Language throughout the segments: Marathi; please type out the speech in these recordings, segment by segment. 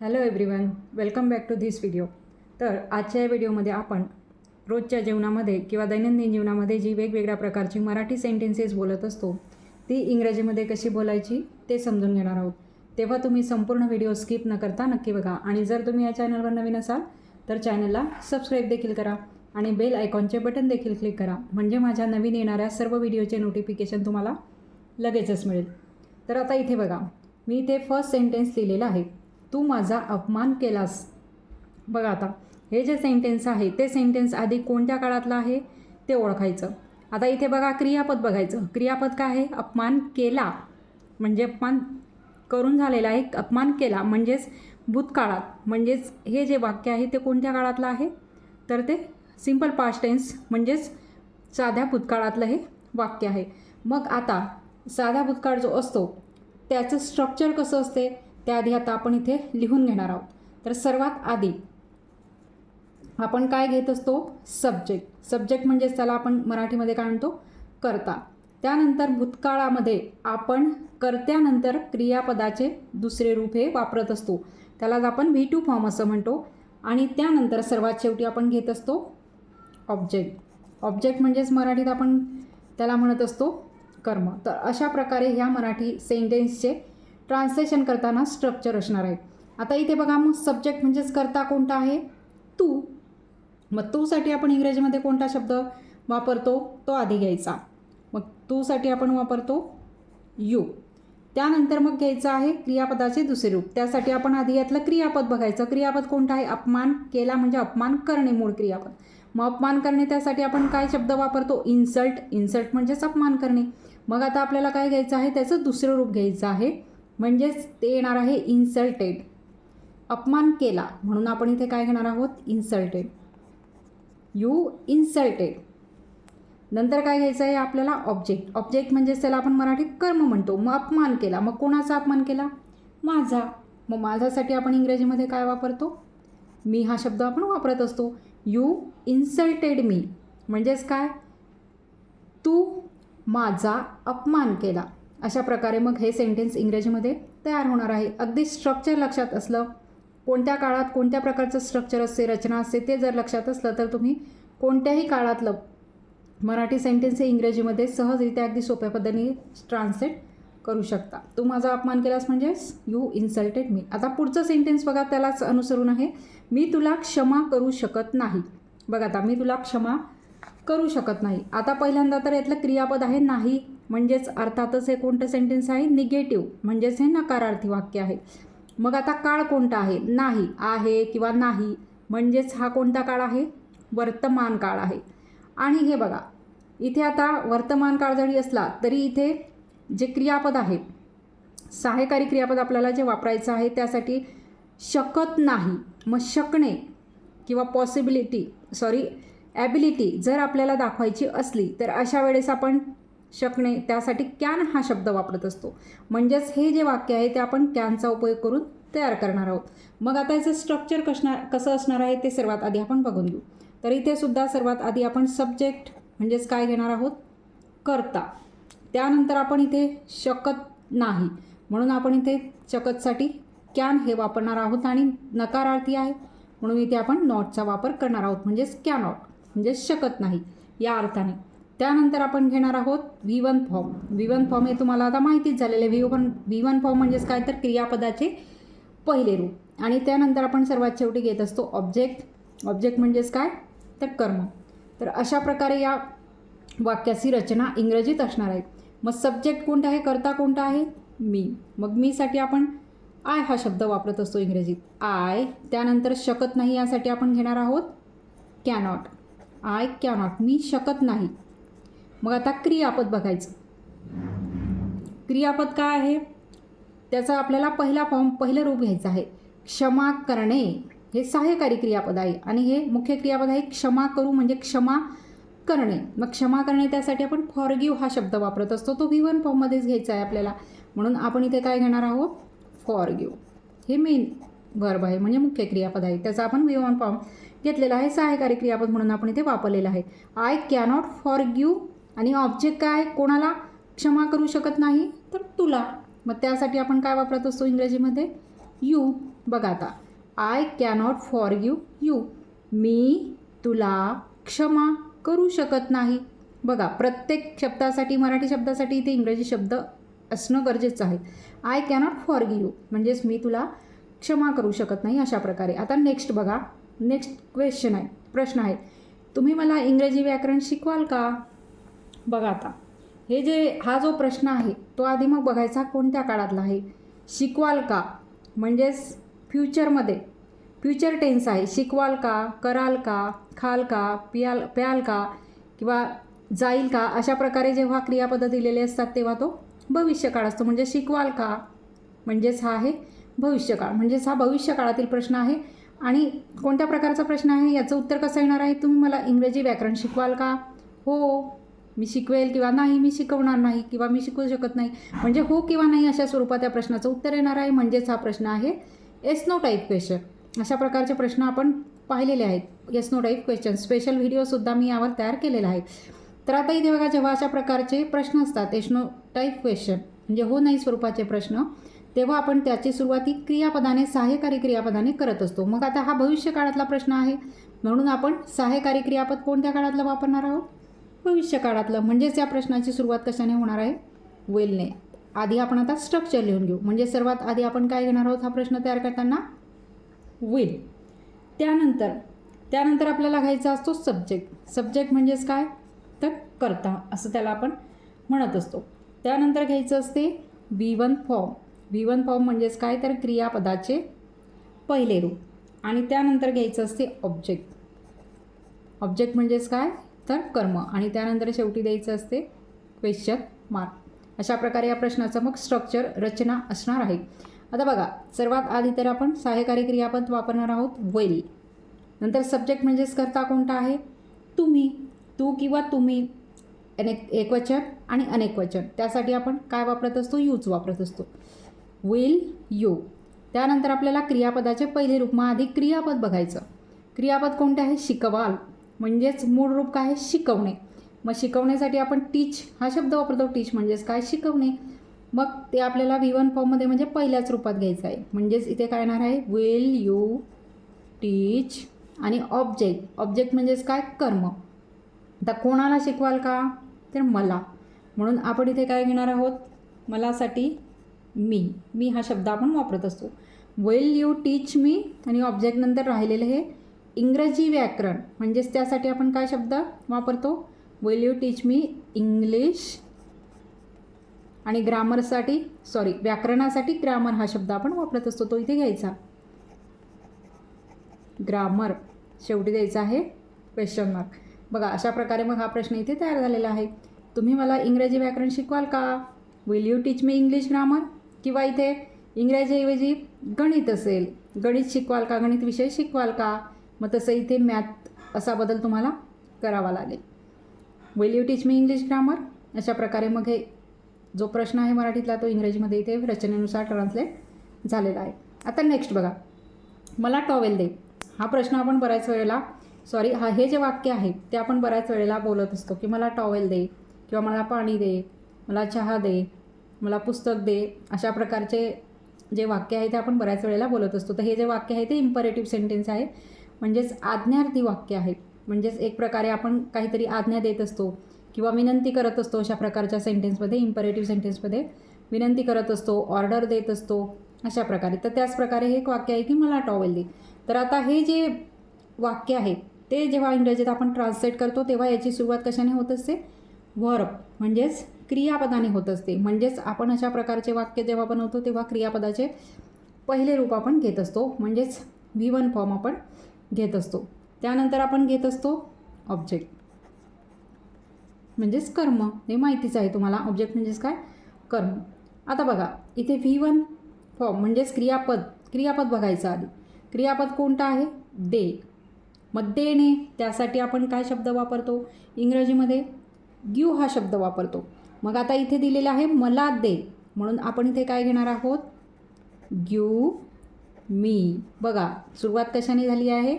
Hello everyone welcome back to this video तर आजच्या या व्हिडिओमध्ये आपण रोजच्या जीवनामध्ये किंवा दैनंदिन जीवनामध्ये जी वेगवेगळ्या प्रकारची मराठी सेंटेन्सेस बोलत असतो ती इंग्रजीमध्ये कशी बोलायची ते समजून घेणार आहोत. तेव्हा तुम्ही संपूर्ण व्हिडिओ स्किप न करता नक्की बघा. आणि जर तुम्ही या चॅनलवर नवीन असाल तर चॅनलला सबस्क्राईब देखील करा आणि बेल आयकॉनचे बटन देखील क्लिक करा. म्हणजे माझ्या नवीन येणाऱ्या सर्व व्हिडिओचे नोटिफिकेशन तुम्हाला लगेचच मिळेल. तर आता इथे बघा. मी इथे फर्स्ट सेंटेन्स लिहिलेलं आहे. तू माझा अपमान केलास. बघा आता हे जे सेंटेन्स आहे ते सेंटेन्स आधी कोणत्या काळातलं आहे? ते ओळखायचं. आता इथे बघा क्रियापद बघायचं. क्रियापद काय आहे? अपमान केला. म्हणजे अपमान करून झालेला आहे. अपमान केला. म्हणजेच भूतकाळात. म्हणजेच हे जे वाक्य आहे ते कोणत्या काळातलं आहे? तर ते सिंपल पास्ट टेन्स म्हणजेच साध्या भूतकाळातलं हे वाक्य आहे. मग आता साधा भूतकाळ जो असतो त्याचं स्ट्रक्चर कसं असते? त्याआधी आता आपण इथे लिहून घेणार आहोत. तर सर्वात आधी आपण काय घेत असतो? सब्जेक्ट सब्जेक्ट म्हणजेच त्याला आपण मराठीमध्ये काय म्हणतो? करता. त्यानंतर भूतकाळामध्ये आपण कर्त्यानंतर क्रियापदाचे दुसरे रूप हे वापरत असतो. त्यालाच आपण व्ही टू फॉर्म असं म्हणतो. आणि त्यानंतर सर्वात शेवटी आपण घेत असतो ऑब्जेक्ट ऑब्जेक्ट म्हणजेच मराठीत आपण त्याला म्हणत असतो कर्म. तर अशा प्रकारे ह्या मराठी सेंटेन्सचे ट्रान्सलेशन करताना स्ट्रक्चर असणार आहे. आता इथे बघा मग सब्जेक्ट म्हणजेच करता कोणता आहे? तू. मग तूसाठी आपण इंग्रजीमध्ये कोणता शब्द वापरतो? तो आधी घ्यायचा. मग तूसाठी आपण वापरतो यू. त्यानंतर मग घ्यायचं आहे क्रियापदाचे दुसरे रूप. त्यासाठी आपण आधी यातलं क्रियापद बघायचं. क्रियापद कोणतं आहे? अपमान केला म्हणजे अपमान करणे मूळ क्रियापद. मग अपमान करणे त्यासाठी आपण काय शब्द वापरतो? इन्सल्ट इन्सल्ट म्हणजेच अपमान करणे. मग आता आपल्याला काय घ्यायचं आहे? त्याचं दुसरं रूप घ्यायचं आहे. म्हणजेच ते येणार आहे इन्सल्टेड अपमान केला. म्हणून आपण इथे काय घेणार आहोत? इन्सल्टेड यू इन्सल्टेड नंतर काय घ्यायचं आहे? आपल्याला ऑब्जेक्ट ऑब्जेक्ट म्हणजेच त्याला आपण मराठीत कर्म म्हणतो. मग अपमान केला. मग कोणाचा अपमान केला? माझा. मग माझ्यासाठी आपण इंग्रजीमध्ये काय वापरतो? मी हा शब्द आपण वापरत असतो. यू इन्सल्टेड मी म्हणजेच काय? तू माझा अपमान केला. अशा प्रकारे मग हे सेंटेन्स इंग्रजीमध्ये तयार होणार आहे. अगदी स्ट्रक्चर लक्षात असलं कोणत्या काळात कोणत्या प्रकारचं स्ट्रक्चर असते रचना असते ते जर लक्षात असलं तर तुम्ही कोणत्याही काळातलं मराठी सेंटेन्स हे इंग्रजीमध्ये सहजरित्या अगदी सोप्या पद्धतीने ट्रान्सलेट करू शकता. तू माझा अपमान केलास म्हणजेच यू इन्सल्टेड मी आता पुढचं सेंटेन्स बघा त्यालाच अनुसरून आहे. मी तुला क्षमा करू शकत नाही. बघा आता मी तुला क्षमा करू शकत नाही. आता पहिल्यांदा तर यातलं क्रियापद आहे नाही. म्हणजेच अर्थातच हे कोणतं सेंटेन्स आहे? निगेटिव्ह म्हणजेच हे नकारार्थी वाक्य आहे. मग आता काळ कोणता आहे? नाही आहे किंवा नाही म्हणजेच हा कोणता काळ आहे? वर्तमान काळ आहे. आणि हे बघा इथे आता वर्तमान काळ जरी असला तरी इथे जे क्रियापद आहे सहायकारी क्रियापद आपल्याला जे वापरायचं आहे त्यासाठी शकत नाही. मग शकणे किंवा पॉसिबिलिटी सॉरी ॲबिलिटी जर आपल्याला दाखवायची असली तर अशा वेळेस आपण शकणे त्यासाठी कॅन हा शब्द वापरत असतो. म्हणजेच हे जे वाक्य आहे ते आपण कॅनचा उपयोग करून तयार करणार आहोत. मग आता याचं स्ट्रक्चर कसणार कसं असणार आहे ते सर्वात आधी आपण बघून घेऊ. तर इथे सुद्धा सर्वात आधी आपण सब्जेक्ट म्हणजेच काय घेणार आहोत? करता. त्यानंतर आपण इथे शकत नाही. म्हणून आपण इथे शकतसाठी कॅन हे वापरणार आहोत आणि नकारार्थी आहे. म्हणून इथे आपण नॉटचा वापर करणार आहोत. म्हणजेच कॅनॉट. म्हणजेच शकत नाही. या अर्थाने त्यानंतर आपण घेणार आहोत V one form V one form हे तुम्हाला आता माहितीच झालेलं आहे. V one V one form म्हणजेच काय तर क्रियापदाचे पहिले रूप. आणि त्यानंतर आपण सर्वात शेवटी घेत असतो ऑब्जेक्ट ऑब्जेक्ट म्हणजेच काय? तर कर्म. तर अशा प्रकारे या वाक्याची रचना इंग्रजीत असणार आहे. मग सब्जेक्ट कोणता आहे? करता कोणता आहे? मी. मग मीसाठी आपण आय हा शब्द वापरत असतो इंग्रजीत. आय त्यानंतर शकत नाही यासाठी आपण घेणार आहोत कॅनॉट आय कॅनॉट मी शकत नाही. मग आता क्रियापद बघायचं. क्रियापद काय आहे? त्याचा आपल्याला पहिला फॉर्म पहिलं रूप घ्यायचं आहे. क्षमा करणे. हे सहाय्यकारी क्रियापद आहे आणि हे मुख्य क्रियापद आहे क्षमा करू म्हणजे क्षमा करणे. मग क्षमा करणे त्यासाठी आपण फॉरगिव हा शब्द वापरत असतो. तो व्ही वन फॉर्ममध्येच घ्यायचा आहे आपल्याला. म्हणून आपण इथे काय घेणार आहोत? फॉरगिव हे मेन वर्ब आहे म्हणजे मुख्य क्रियापद आहे. त्याचा आपण विवन वन फॉर्म घेतलेला आहे. सहाय्यकारी क्रियापद म्हणून आपण इथे वापरलेलं आहे. आय कॅनॉट फॉरग्यू आणि ऑब्जेक्ट काय कोणाला क्षमा करू शकत नाही तर तुला. मग त्यासाठी आपण काय वापरत असतो इंग्रजीमध्ये? यू बघा आता. I cannot for you you मी तुला क्षमा करू शकत नाही. बघा प्रत्येक शब्दासाठी मराठी शब्दासाठी इथे इंग्रजी शब्द असणं गरजेचं आहे. आय कॅनॉट फॉर यू म्हणजेच मी तुला क्षमा करू शकत नाही अशा प्रकारे. आता नेक्स्ट बघा. नेक्स्ट क्वेश्चन आहे. प्रश्न आहे. तुम्ही मला इंग्रजी व्याकरण शिकवाल का? बघा आता. हे जे हा जो प्रश्न आहे तो आधी मग बघायचा कोणत्या काळातला आहे? शिकवाल का? म्हणजेच फ्युचरमध्ये फ्युचर टेन्स आहे. शिकवाल का? कराल का? खाल का? पियाल प्याल का? किंवा जाईल का? अशा प्रकारे जेव्हा क्रियापदं दिलेले असतात तेव्हा तो भविष्यकाळ असतो. म्हणजे शिकवाल का? म्हणजेच हा आहे भविष्यकाळ. म्हणजेच हा भविष्यकाळातील प्रश्न आहे. आणि कोणत्या प्रकारचा प्रश्न आहे? याचं उत्तर कसं येणार आहे? तुम्ही मला इंग्रजी व्याकरण शिकवाल का? हो. मी शिकवेल किंवा नाही मी शिकवणार नाही किंवा मी शिकवू शकत नाही. म्हणजे हो किंवा नाही अशा स्वरूपात या प्रश्नाचं उत्तर येणार आहे. म्हणजेच हा प्रश्न आहे एस नो टाईप क्वेश्चन अशा प्रकारचे प्रश्न आपण पाहिलेले आहेत. Yes no type question special व्हिडिओसुद्धा मी यावर तयार केलेला आहे. तर आता इथे बघा जेव्हा अशा प्रकारचे प्रश्न असतात येस नो टाईप क्वेश्चन म्हणजे हो नाही स्वरूपाचे प्रश्न तेव्हा आपण त्याची सुरुवाती क्रियापदाने सहाय्यकारी क्रियापदाने करत असतो. मग आता हा भविष्य काळातला प्रश्न आहे. म्हणून आपण सहाय्यकारी क्रियापद कोणत्या काळातलं वापरणार आहोत? भविष्यकाळातलं म्हणजेच या प्रश्नाची सुरुवात कशाने होणार आहे? वेलने. आधी आपण आता स्ट्रक्चर लिहून घेऊ. म्हणजे सर्वात आधी आपण काय घेणार आहोत हा प्रश्न तयार करताना? विल त्यानंतर त्यानंतर आपल्याला घ्यायचा असतो सब्जेक्ट सब्जेक्ट म्हणजेच काय? तर करता असं त्याला आपण म्हणत असतो. त्यानंतर घ्यायचं असते B one form B one form म्हणजेच काय? तर क्रियापदाचे पहिले रूप. आणि त्यानंतर घ्यायचं असते ऑब्जेक्ट ऑब्जेक्ट म्हणजेच काय? तर कर्म. आणि त्यानंतर शेवटी द्यायचं असते क्वेश्चन मार्क अशा प्रकारे या प्रश्नाचं मग स्ट्रक्चर रचना असणार आहे. आता बघा सर्वात आधी तर आपण सहाय्यकारी क्रियापद वापरणार आहोत वेल नंतर सब्जेक्ट म्हणजेच करता कोणता आहे? तुम्ही. तू किंवा तुम्ही. अनेक एकवचन आणि अनेक वचन त्यासाठी आपण काय वापरत असतो? यूज वापरत असतो. विल यू त्यानंतर आपल्याला क्रियापदाचे पहिले रूप मग आधी क्रियापद बघायचं. क्रियापद कोणते आहे? शिकवाल. म्हणजेच मूळ रूप काय आहे? शिकवणे. मग शिकवण्यासाठी आपण टीच हा शब्द वापरतो टीच म्हणजेच काय? शिकवणे. मग ते आपल्याला व्ही वन फॉर्ममध्ये म्हणजे पहिल्याच रूपात घ्यायचं आहे. म्हणजेच इथे काय येणार आहे? विल यू टीच आणि ऑब्जेक्ट ऑब्जेक्ट म्हणजेच काय? कर्म. आता कोणाला शिकवाल का? तर मला. म्हणून आपण इथे काय घेणार आहोत? मलासाठी मी. मी हा शब्द आपण वापरत असतो. वेल यू टीच मी आणि ऑब्जेक्ट नंतर राहिलेलं हे इंग्रजी व्याकरण म्हणजेच त्यासाठी आपण काय शब्द वापरतो? Will you teach me English आणि ग्रामरसाठी सॉरी व्याकरणासाठी ग्रामर हा शब्द आपण वापरत असतो तो इथे घ्यायचा. ग्रामर शेवटी द्यायचा आहे क्वेश्चन मार्क बघा अशा प्रकारे मग हा प्रश्न इथे तयार झालेला आहे. तुम्ही मला इंग्रजी व्याकरण शिकवाल का? Will you teach me English grammar किंवा इथे इंग्रजीऐवजी गणित असेल गणित शिकवाल का? गणित विषय शिकवाल का? मग तसं इथे मॅथ असा बदल तुम्हाला करावा लागेल. Will you teach me English grammar अशा प्रकारे मग हे जो प्रश्न आहे मराठीतला तो इंग्रजीमध्ये इथे रचनेनुसार ट्रान्सलेट झालेला आहे. आता नेक्स्ट बघा. मला टॉवेल दे. हा प्रश्न आपण बऱ्याच वेळेला सॉरी हा हे जे वाक्य आहे ते आपण बऱ्याच वेळेला बोलत असतो की मला टॉवेल दे किंवा मला पाणी दे मला चहा दे मला पुस्तक दे अशा प्रकारचे जे वाक्य आहे ते आपण बऱ्याच वेळेला बोलत असतो. तर हे जे वाक्य आहे ते इम्परेटिव्ह सेंटेन्स आहे. म्हणजेच आज्ञार्थी वाक्य आहे म्हणजेच एक प्रकारे आपण काहीतरी आज्ञा देत असतो किंवा विनंती करत असतो अशा प्रकारच्या सेंटेन्समध्ये इम्परेटिव्ह सेंटेन्समध्ये विनंती करत असतो ऑर्डर देत असतो अशा प्रकारे. तर त्याच प्रकारे हे एक वाक्य आहे की मला टॉवेल दे. तर आता हे जे वाक्य आहे ते जेव्हा इंग्रजीत आपण ट्रान्सलेट करतो तेव्हा याची सुरुवात कशाने होत असते? वर्ब म्हणजेच क्रियापदाने होत असते. म्हणजेच आपण अशा प्रकारचे वाक्य जेव्हा बनवतो तेव्हा क्रियापदाचे पहिले रूप आपण घेत असतो. म्हणजेच व्ही वन फॉर्म आपण घेत असतो. त्यानंतर आपण घेत असतो ऑब्जेक्ट म्हणजेच कर्म. हे माहितीच आहे तुम्हाला. ऑब्जेक्ट म्हणजेच काय? कर्म. आता बघा इथे व्ही वन फॉर्म म्हणजेच क्रियापद. क्रियापद बघायचं आधी. क्रियापद कोणतं आहे? दे मग देणे त्यासाठी आपण काय शब्द वापरतो? इंग्रजीमध्ये ग्यू हा शब्द वापरतो. मग आता इथे दिलेलं आहे मला दे. म्हणून आपण इथे काय घेणार आहोत? ग्यू मी. बघा सुरुवात कशाने झाली आहे?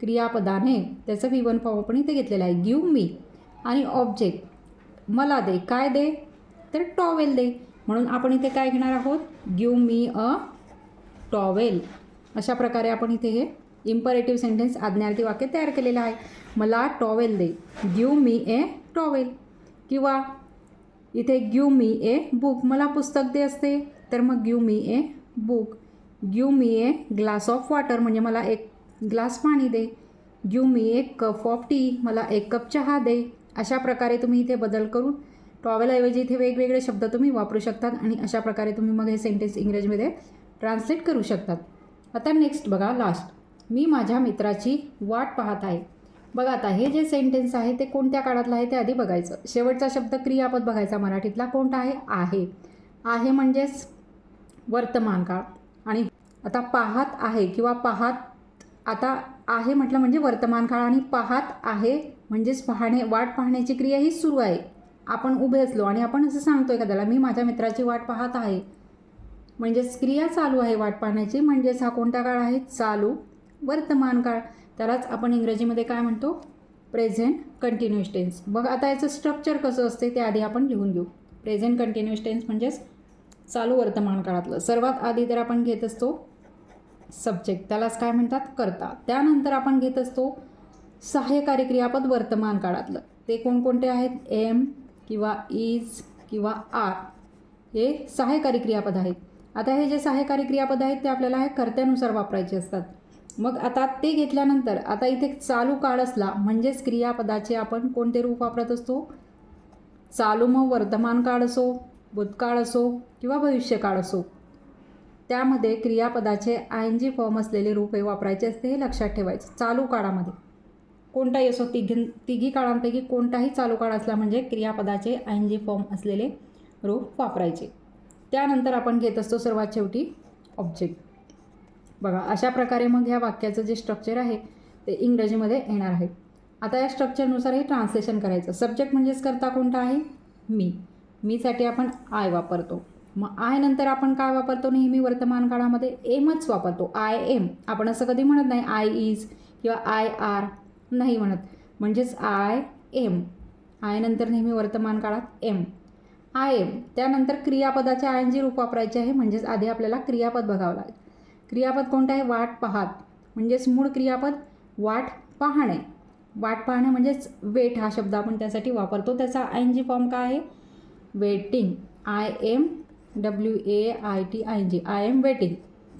क्रियापदाने. त्याचं व्ही वन फॉर्म आपण इथे घेतलेलं आहे. गिव मी आणि ऑब्जेक्ट मला दे. काय दे? तर टॉवेल दे. म्हणून आपण इथे काय घेणार आहोत? गिव मी अ टॉवेल अशा प्रकारे आपण इथे हे इम्परेटिव्ह सेंटेन्स आज्ञार्थी वाक्य तयार केलेलं आहे. मला टॉवेल दे. गिव मी ए टॉवेल किंवा इथे गिव मी ए बुक मला पुस्तक दे असते. तर मग give me a book give me a glass of water म्हणजे मला एक ग्लास पाणी दे. गिव मी एक कप ऑफ टी मला एक कप चहा दे. अशा प्रकारे तुम्ही इथे बदल करून टॉवेलऐवजी इथे वेगवेगळे शब्द तुम्ही वापरू शकतात आणि अशा प्रकारे तुम्ही मग हे सेंटेन्स इंग्रजीमध्ये ट्रान्सलेट करू शकतात. आता नेक्स्ट बघा लास्ट मी माझ्या मित्राची वाट पाहत आहे. बघा आता हे जे सेंटेन्स आहे ते कोणत्या काळातलं आहे ते आधी बघायचं. शेवटचा शब्द क्रियापद बघायचा मराठीतला कोणता आहे? आहे. आहे म्हणजेच वर्तमान काळ. आणि आता पाहत आहे किंवा पाहत आता आहे म्हटलं म्हणजे वर्तमान काळ आणि पाहत आहे म्हणजेच पाहणे वाट पाहण्याची क्रिया ही सुरू आहे. आपण उभे असलो आणि आपण असं सांगतो एखाद्याला मी माझ्या मित्राची वाट पाहत आहे. म्हणजेच क्रिया चालू आहे वाट पाहण्याची. म्हणजेच हा कोणता काळ आहे? चालू. वर्तमान काळ. त्यालाच आपण इंग्रजीमध्ये काय म्हणतो? Present continuous tense. मग आता याचं स्ट्रक्चर कसं असते ते आधी आपण लिहून घेऊ. प्रेझेंट कंटिन्युअस टेन्स म्हणजेच चालू वर्तमान काळातलं. सर्वात आधी तर आपण घेत असतो सब्जेक्ट त्यालाच काय म्हणतात? करता. त्यानंतर आपण घेत असतो सहाय्यकारी क्रियापद वर्तमान काळातलं. ते कोणकोणते आहेत? एम किंवा इज किंवा आर हे सहाय्यकारी क्रियापद आहेत. आता हे जे सहाय्यकारी क्रियापद आहेत ते आपल्याला हे कर्त्यानुसार वापरायचे असतात. मग आता ते घेतल्यानंतर आता इथे चालू काळ असला म्हणजेच क्रियापदाचे आपण कोणते रूप वापरत असतो? चालू मग वर्तमान काळ असो भूतकाळ असो किंवा भविष्यकाळ असो त्यामध्ये क्रियापदाचे आय एन जी फॉर्म असलेले रूप हे वापरायचे असते हे लक्षात ठेवायचं. चालू काळामध्ये कोणताही असो तिघी तिघी काळांपैकी कोणताही चालू काळ असला म्हणजे क्रियापदाचे आय एन जी फॉर्म असलेले रूप वापरायचे. त्यानंतर आपण घेत असतो सर्वात शेवटी ऑब्जेक्ट. बघा अशा प्रकारे मग ह्या वाक्याचं जे स्ट्रक्चर आहे ते इंग्रजीमध्ये येणार आहे. आता या स्ट्रक्चरनुसार हे ट्रान्सलेशन करायचं. सब्जेक्ट म्हणजेच करता कोणता आहे? मी. मीसाठी आपण आय वापरतो. मग आय नंतर आपण काय वापरतो? नेहमी वर्तमान काळामध्ये एमच वापरतो. आय एम आपण असं कधी म्हणत नाही आय इज किंवा आय आर नाही म्हणत. म्हणजेच आय एम आय नंतर नेहमी वर्तमान काळात एम आय एम त्यानंतर क्रियापदाचे आय एन जी रूप वापरायचे आहे. म्हणजेच आधी आपल्याला क्रियापद बघावं लागेल. क्रियापद कोणतं आहे? वाट पाहात. म्हणजेच मूळ क्रियापद वाट पाहणे. वाट पाहणे म्हणजेच वेट हा शब्द आपण त्यासाठी वापरतो. त्याचा आय एन जी फॉर्म काय आहे? Waiting. I am W A I T I G I am waiting.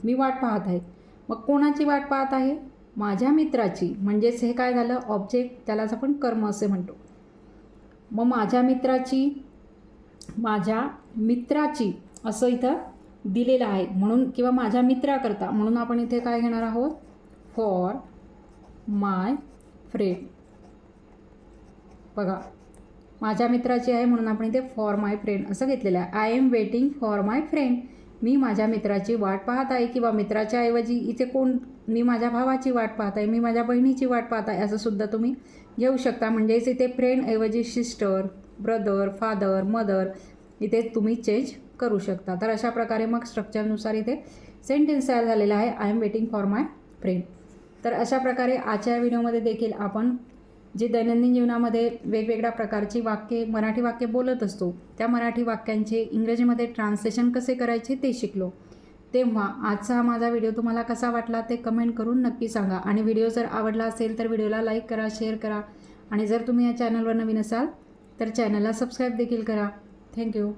मी वाट पाहत आहे. मग कोणाची वाट पाहत आहे? माझ्या मित्राची. म्हणजेच हे काय झालं? ऑब्जेक्ट त्यालाच आपण कर्म असे म्हणतो. मग माझ्या मित्राची माझ्या मित्राची असं इथं दिलेलं आहे. म्हणून किंवा माझ्या मित्राकरता. म्हणून आपण इथे काय घेणार आहोत? फॉर माय फ्रेंड बघा. माझ्या मित्राची आहे म्हणून आपण इथे फॉर माय फ्रेंड असं घेतलेलं आहे. I am waiting for my friend मी माझ्या मित्राची वाट पाहत आहे किंवा मित्राच्या ऐवजी इथे कोण मी माझ्या भावाची वाट पाहत आहे मी माझ्या बहिणीची वाट पाहत आहे असं सुद्धा तुम्ही घेऊ शकता. म्हणजेच इथे फ्रेंडऐवजी सिस्टर ब्रदर फादर मदर इथे तुम्ही चेंज करू शकता. तर अशा प्रकारे मग स्ट्रक्चरनुसार इथे सेंटेन्स तयार झालेला आहे. I am waiting for my friend तर अशा प्रकारे आजच्या व्हिडिओमध्ये देखील आपण जे दैनंदिन जीवनामध्ये वेगवेगळ्या प्रकारची वाक्ये मराठी वाक्य बोलत असतो त्या मराठी वाक्यांचे इंग्रजीमध्ये ट्रान्सलेशन कसे करायचे ते शिकलो. तेव्हा आजचा हा माझा व्हिडिओ तुम्हाला कसा वाटला ते कमेंट करून नक्की सांगा. आणि व्हिडिओ जर आवडला असेल तर व्हिडिओला लाईक करा शेअर करा. आणि जर तुम्ही या चॅनलवर नवीन असाल तर चॅनलला सबस्क्राईब देखील करा. थँक्यू